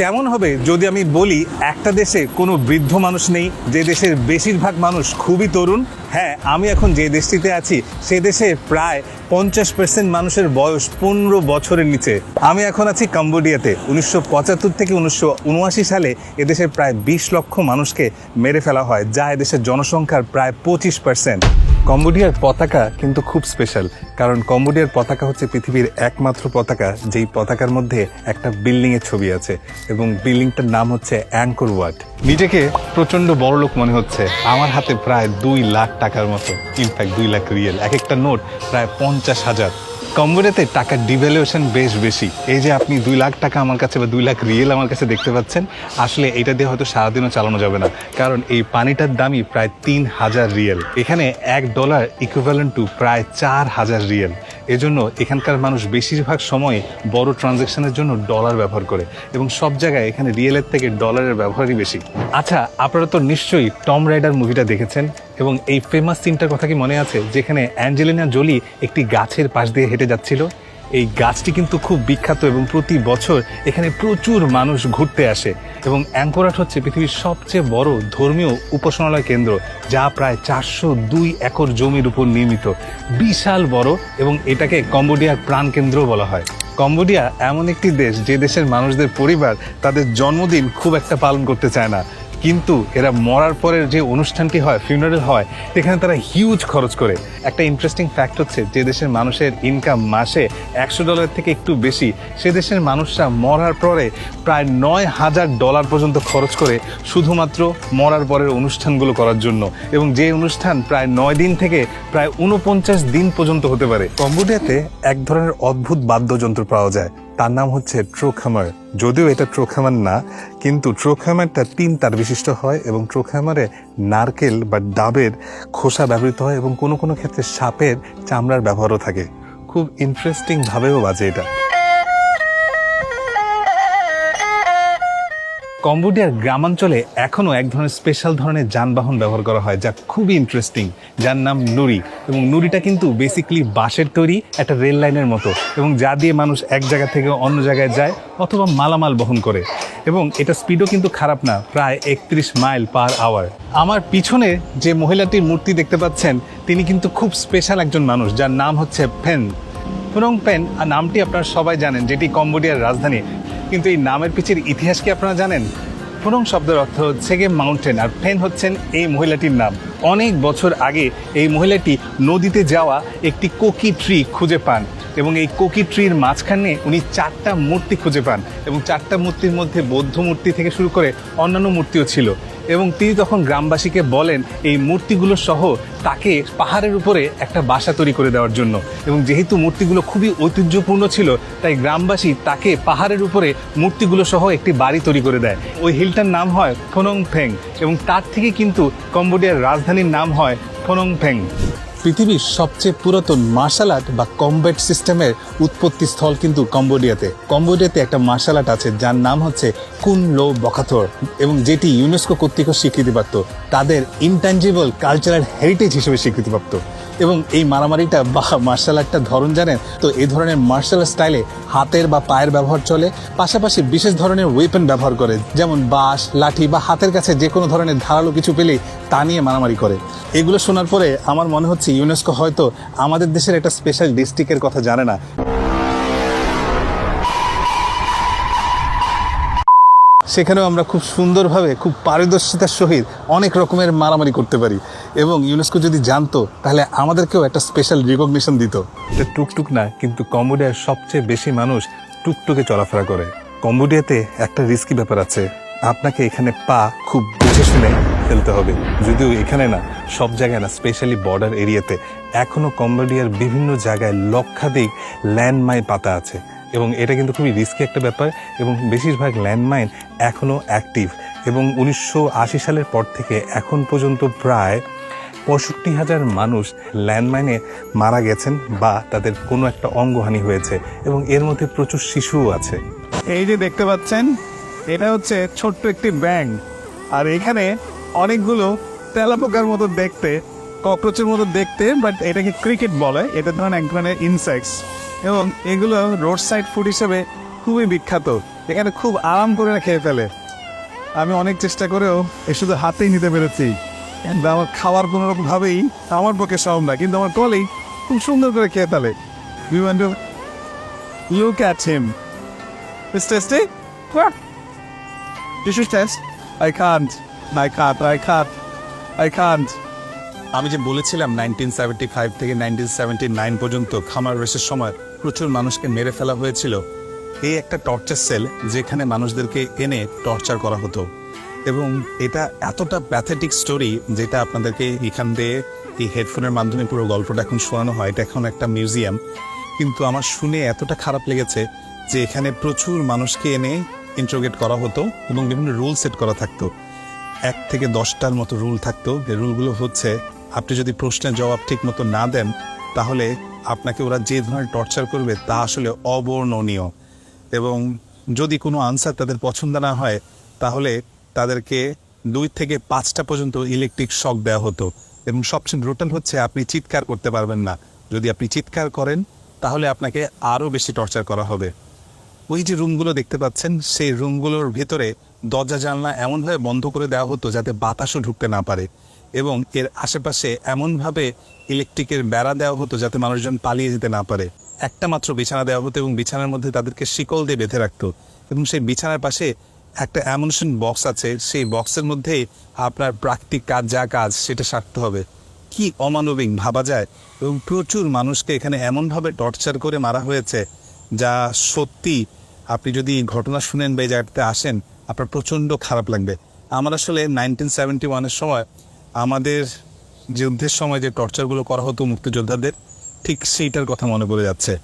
কেমন হবে যদি আমি বলি, একটা দেশে কোনো বৃদ্ধ মানুষ নেই, যে দেশের বেশিরভাগ মানুষ খুবই তরুণ। হ্যাঁ আমি এখন যে দেশটিতে আছি, সে দেশে প্রায় পঞ্চাশ পার্সেন্ট মানুষের বয়স পনেরো বছরের নিচে। আমি এখন আছি কম্বোডিয়াতে। উনিশশো পঁচাত্তর থেকে উনিশশো উনআশি সালে এদেশের প্রায় বিশ লক্ষ মানুষকে মেরে ফেলা হয়, যা এদেশের জনসংখ্যার প্রায় পঁচিশ পার্সেন্ট কম্বোডিয়ার পতাকা কিন্তু খুব স্পেশাল কারণ কম্বোডিয়ার পতাকা হচ্ছে পৃথিবীর একমাত্র পতাকা, যেই পতাকার মধ্যে একটা বিল্ডিং এর ছবি আছে, এবং বিল্ডিংটার নাম হচ্ছে অ্যাঙ্কর ওয়ার্ড নিজেকে প্রচণ্ড বড় লোক মনে হচ্ছে, আমার হাতে প্রায় দুই লাখ টাকার মতো ইনফ্যাক্ট দুই লাখ রিয়েল এক একটা নোট প্রায় পঞ্চাশ হাজার। কম্বোডিয়াতে টাকার ডিভ্যালুয়েশন বেশ বেশি। এই যে আপনি দুই লাখ টাকা আমার কাছে বা দুই লাখ রিয়েল আমার কাছে দেখতে পাচ্ছেন, আসলে এটা দিয়ে হয়তো সারাদিনও চালানো যাবে না। কারণ এই পানিটার দামই প্রায় তিন হাজার রিয়েল এখানে এক ডলার ইকুইভ্যালেন্ট টু প্রায় চার হাজার রিয়েল এজন্য এখানকার মানুষ বেশিরভাগ সময় বড় ট্রানজ্যাকশনের জন্য ডলার ব্যবহার করে এবং সব জায়গায় এখানে রিয়েলের থেকে ডলারের ব্যবহারই বেশি। আচ্ছা আপনারা তো নিশ্চয়ই টম রাইডার মুভিটা দেখেছেন এবং এই ফেমাস সিনটার কথা কি মনে আছে? যেখানে অ্যাঞ্জেলিনা জোলি একটি গাছের পাশ দিয়ে হেঁটে যাচ্ছিল? এই গাছটি কিন্তু খুব বিখ্যাত এবং প্রতি বছর এখানে প্রচুর মানুষ ঘুরতে আসে এবং অ্যাঙ্কোরাট হচ্ছে পৃথিবীর সবচেয়ে বড় ধর্মীয় উপাসনালয় কেন্দ্র, যা প্রায় চারশো দুই একর জমির উপর নির্মিত। বিশাল বড় এবং এটাকে কম্বোডিয়ার প্রাণকেন্দ্র বলা হয়। কম্বোডিয়া এমন একটি দেশ যে দেশের মানুষদের পরিবার তাদের জন্মদিন খুব একটা পালন করতে চায় না। কিন্তু এরা মরার পরের যে অনুষ্ঠানটি হয় ফিউনারেল হয় সেখানে তারা হিউজ খরচ করে। একটা ইন্টারেস্টিং ফ্যাক্ট হচ্ছে, যে দেশের মানুষের ইনকাম মাসে একশো ডলার থেকে একটু বেশি, সে দেশের মানুষরা মরার পরে প্রায় নয় হাজার ডলার পর্যন্ত খরচ করে শুধুমাত্র মরার পরের অনুষ্ঠানগুলো করার জন্য। এবং যে অনুষ্ঠান প্রায় নয় দিন থেকে প্রায় উনপঞ্চাশ দিন পর্যন্ত হতে পারে। কম্বোডিয়াতে এক ধরনের অদ্ভুত বাদ্যযন্ত্র পাওয়া যায়। তার নাম হচ্ছে ট্রোখামার যদিও এটা ট্রোখামার না, কিন্তু ট্রোখামারটা তিন তার বিশিষ্ট হয় এবং ট্রোখামারে নারকেল বা ডাবের খোসা ব্যবহৃত হয় এবং কোনো কোনো ক্ষেত্রে সাপের চামড়ার ব্যবহারও থাকে। খুব ইন্টারেস্টিংভাবেও বাজে এটা। কম্বোডিয়ার গ্রামাঞ্চলে এখনও এক ধরনের স্পেশাল ধরনের যানবাহন ব্যবহার করা হয়, যা খুবই ইন্টারেস্টিং যার নাম নুরি এবং নুরিটা কিন্তু বেসিক্যালি বাঁশের তৈরি একটা রেল লাইনের মতো, এবং যা দিয়ে মানুষ এক জায়গা থেকে অন্য জায়গায় যায় অথবা মালামাল বহন করে। এবং এটা স্পিডও কিন্তু খারাপ না, প্রায় একত্রিশ মাইল পার আওয়ার আমার পিছনে যে মহিলাটির মূর্তি দেখতে পাচ্ছেন, তিনি কিন্তু খুব স্পেশাল একজন মানুষ, যার নাম হচ্ছে ফেন ফুরং পেন নামটি আপনারা সবাই জানেন, যেটি কম্বোডিয়ার রাজধানী। কিন্তু এই নামের পিছের ইতিহাস কি আপনারা জানেন? ফুরং শব্দের অর্থ হচ্ছে গিয়ে মাউন্টেন আর ফেন হচ্ছেন এই মহিলাটির নাম। অনেক বছর আগে এই মহিলাটি নদীতে যাওয়া একটি কোকি ট্রি খুঁজে পান। এবং এই কোকি ট্রির মাঝখানে উনি চারটা মূর্তি খুঁজে পান এবং চারটা মূর্তির মধ্যে বৌদ্ধ মূর্তি থেকে শুরু করে অন্যান্য মূর্তিও ছিল। এবং তিনি তখন গ্রামবাসীকে বলেন, এই মূর্তিগুলো সহ তাকে পাহাড়ের উপরে একটা বাসা তৈরি করে দেওয়ার জন্য। এবং যেহেতু মূর্তিগুলো খুবই ঐতিহ্যপূর্ণ ছিল, তাই গ্রামবাসী তাকে পাহাড়ের উপরে মূর্তিগুলো সহ একটি বাড়ি তৈরি করে দেয়। ওই হিলটার নাম হয় ফোনং ফেং এবং তার থেকে কিন্তু কম্বোডিয়ার রাজধানীর নাম হয় ফোনং ফেং। পৃথিবীর সবচেয়ে পুরাতন মার্শাল আর্ট বা কম্ব্যাট সিস্টেমের উৎপত্তি স্থল কিন্তু কম্বোডিয়াতে। কম্বোডিয়াতে একটা মার্শাল আর্ট আছে, যার নাম হচ্ছে কুন লো বখাথর এবং যেটি ইউনেস্কো কর্তৃক স্বীকৃতিপ্রাপ্ত। তাদের ইনট্যাঞ্জিবল কালচারাল হেরিটেজ হিসেবে স্বীকৃতিপ্রাপ্ত। এবং এই মারামারিটা, বা মার্শাল আর্টটা ধরন জানেন? তো এই ধরনের মার্শাল স্টাইলে হাতের বা পায়ের ব্যবহার চলে। পাশাপাশি বিশেষ ধরনের ওয়েপন ব্যবহার করে, যেমন বাঁশ, লাঠি বা হাতের কাছে যে কোনো ধরনের ধারালো কিছু পেলেই তা নিয়ে মারামারি করে। এগুলো শোনার পরে আমার মনে হচ্ছে ইউনেস্কো হয়তো আমাদের দেশের একটা স্পেশাল ডিস্ট্রিক্টের কথা জানে না। সেখানেও আমরা খুব সুন্দরভাবে, খুব পারদর্শিতার সহিত অনেক রকমের মারামারি করতে পারি। এবং ইউনেস্কো যদি জানতো, তাহলে আমাদেরকেও একটা স্পেশাল রিকগনিশন দিত। এটা টুকটুক না, কিন্তু কম্বোডিয়ার সবচেয়ে বেশি মানুষ টুকটুকে চলাফেরা করে। কম্বোডিয়াতে একটা রিস্কি ব্যাপার আছে। আপনাকে এখানে পা খুব বুঝে শুনে ফেলতে হবে। যদিও এখানে না, সব জায়গায় না স্পেশালি বর্ডার এরিয়াতে এখনও কম্বোডিয়ার বিভিন্ন জায়গায় লক্ষাধিক ল্যান্ডমাইন পাতা আছে। এবং এটা কিন্তু খুবই রিস্কি একটা ব্যাপার এবং বেশিরভাগ ল্যান্ডমাইন এখনও অ্যাক্টিভ এবং উনিশশো আশি সালের পর থেকে এখন পর্যন্ত প্রায় পঁয়ষট্টি হাজার মানুষ ল্যান্ডমাইনে মারা গেছেন বা তাদের কোনো একটা অঙ্গহানি হয়েছে এবং এর মধ্যে প্রচুর শিশুও আছে। এই যে দেখতে পাচ্ছেন, এটা হচ্ছে ছোট্ট একটি ব্যাং আর এখানে অনেকগুলো তেলাপোকার মতো দেখতে, ককরোচের মতো দেখতে বাট এটাকে ক্রিকেট বলে। এটা ধরেন এক ধরনের ইনসেক্টস এবং এগুলো রোড সাইড ফুড হিসেবে খুবই বিখ্যাত এখানে খুব আরাম করে খেয়ে ফেলে আমি অনেক চেষ্টা করেও এ শুধু হাতেই নিতে পেরেছি আমার খাওয়ার কোনো রকম ভাবেই আমার পক্ষে সম্ভব না, কিন্তু আমার কলেই খুব সুন্দর করে খেয়ে ফেলে you want him It's tasty? Yeah. You should test. I can't. I. আমি যে বলেছিলাম নাইনটিন সেভেন্টি ফাইভ থেকে নাইনটিন সেভেন্টি নাইন পর্যন্ত খামার রেসের সময় প্রচুর মানুষকে মেরে ফেলা হয়েছিল, এই একটা টর্চার সেল যেখানে মানুষদেরকে এনে টর্চার করা হতো। এবং এটা এতটা প্যাথেটিক স্টোরি যেটা আপনাদেরকে এখান দিয়ে এই হেডফোনের মাধ্যমে পুরো গল্পটা এখন শোনানো হয়, এটা এখন একটা মিউজিয়াম কিন্তু আমার শুনে এতটা খারাপ লেগেছে যে এখানে প্রচুর মানুষকে এনে ইন্ট্রোগেট করা হতো এবং বিভিন্ন রুল সেট করা থাকতো। এক থেকে দশটার মতো রুল থাকতো। এই রুলগুলো হচ্ছে আপনি যদি প্রশ্নের জবাব ঠিক মতো না দেন, তাহলে আপনাকে ওরা যে ধরনের টর্চার করবে তা আসলে অবর্ণনীয়। এবং যদি কোনো আনসার তাদের পছন্দ না হয়, তাহলে তাদেরকে দুই থেকে পাঁচটা পর্যন্ত ইলেকট্রিক শক দেওয়া হতো। এবং সবচেয়ে ব্রুটাল হচ্ছে আপনি চিৎকার করতে পারবেন না। যদি আপনি চিৎকার করেন, তাহলে আপনাকে আরও বেশি টর্চার করা হবে। ওই যে রুমগুলো দেখতে পাচ্ছেন, সেই রুমগুলোর ভেতরে দরজা জানলা এমনভাবে বন্ধ করে দেওয়া হতো যাতে বাতাসও ঢুকতে না পারে। এবং এর আশেপাশে এমনভাবে ইলেকট্রিকের বেড়া দেওয়া হতো যাতে মানুষজন পালিয়ে যেতে না পারে। একটা মাত্র বিছানা দেওয়া হতো এবং বিছানার মধ্যে তাদেরকে শিকল দিয়ে বেঁধে রাখতো। এবং সেই বিছানার পাশে একটা অ্যামুনেশন বক্স আছে, সেই বক্সের মধ্যেই আপনার প্রাকৃতিক কাজ, যা কাজ, সেটা সারতে হবে। কি অমানবিক, ভাবা যায়? এবং প্রচুর মানুষকে এখানে এমনভাবে টর্চার করে মারা হয়েছে, যা সত্যি আপনি যদি ঘটনা শুনেন বা এই জায়গাটাতে আসেন, আপনার প্রচণ্ড খারাপ লাগবে। আমার আসলে নাইনটিন সেভেন্টি ওয়ানের সময় আমাদের যুদ্ধের সময় যে টর্চারগুলো করা হতো মুক্তিযোদ্ধাদের ঠিক সেইটার কথা মনে পড়ে যাচ্ছে।